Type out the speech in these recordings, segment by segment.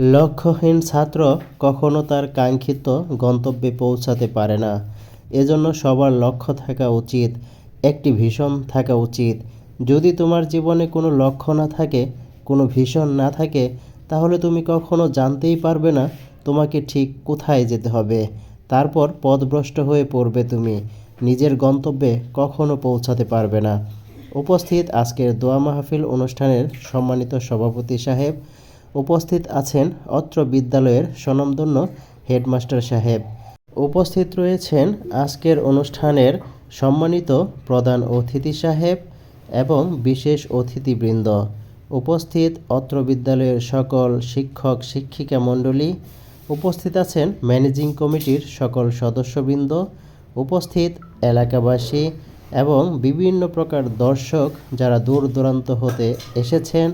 লক্ষ্যহীন ছাত্র কখনো তার কাঙ্ক্ষিত গন্তব্যে পৌঁছাতে পারে না। এজন্য সবার লক্ষ্য থাকা উচিত, একটি ভীষণ থাকা উচিত। যদি তোমার জীবনে কোনো লক্ষ্য না থাকে, কোনো ভীষণ না থাকে, তাহলে তুমি কখনো জানতেই পারবে না তোমাকে ঠিক কোথায় যেতে হবে। তারপর পথভ্রষ্ট হয়ে পড়বে তুমি, নিজের গন্তব্যে কখনো পৌঁছাতে পারবে না। উপস্থিত আজকের দোয়া মাহফিল অনুষ্ঠানের সম্মানিত সভাপতি সাহেব উপস্থিত আছেন অত্র বিদ্যালয়ের স্বনামধন্য হেডমাস্টার সাহেব। উপস্থিত রয়েছেন আজকের অনুষ্ঠানের সম্মানিত প্রধান অতিথি সাহেব এবং বিশেষ অতিথিবৃন্দ। উপস্থিত অত্র বিদ্যালয়ের সকল শিক্ষক, শিক্ষিকা মণ্ডলী। উপস্থিত আছেন ম্যানেজিং কমিটির সকল সদস্যবৃন্দ। উপস্থিত এলাকাবাসী এবং বিভিন্ন প্রকার দর্শক যারা দূর দূরান্ত হতে এসেছেন।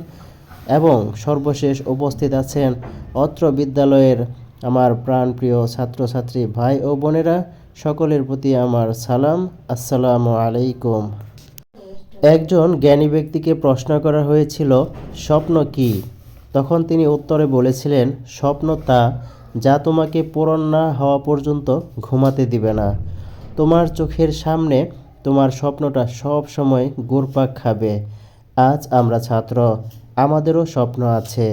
এবং সর্বশেষ উপস্থিত আছেন অত্র বিদ্যালয়ের আমার প্রাণপ্রিয় ছাত্রছাত্রী ভাই ও বোনেরা, সকলের প্রতি আমার সালাম। আসসালামু আলাইকুম। একজন জ্ঞানী ব্যক্তিকে প্রশ্ন করা হয়েছিল, স্বপ্ন কি? তখন তিনি উত্তরে বলেছিলেন, স্বপ্ন তা যা তোমাকে পূরণ না হওয়া পর্যন্ত ঘুমাতে দিবে না। তোমার চোখের সামনে তোমার স্বপ্নটা সব সময় ঘুরপাক খাবে। আজ আমরা ছাত্র। আমাদেরও স্বপ্ন আছে।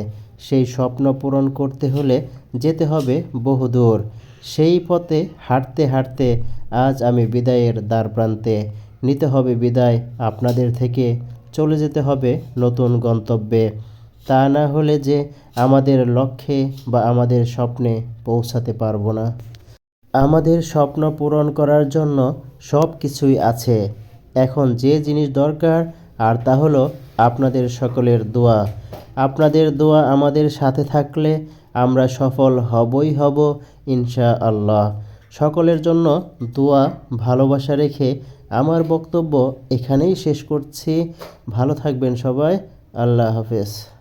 সেই স্বপ্ন পূরণ করতে হলে যেতে হবে বহুদূর। সেই পথে হাঁটতে হাঁটতে আজ আমি বিদায়ের দ্বার প্রান্তে নিতে হবে বিদায় আপনাদের থেকে। চলে যেতে হবে নতুন গন্তব্যে। তা না হলে যে আমাদের লক্ষ্যে বা আমাদের স্বপ্নে পৌঁছাতে পারব না। আমাদের স্বপ্ন পূরণ করার জন্য সব কিছুই আছে। এখন যে জিনিস দরকার, আর তা হলো আপনাদের সকলের দোয়া। আপনাদের দোয়া আমাদের সাথে থাকলে আমরা সফল হবই হব ইনশা আল্লাহ সকলের জন্য দোয়া, ভালোবাসা রেখে আমার বক্তব্য এখানেই শেষ করছি। ভালো থাকবেন সবাই। আল্লাহ হাফেজ।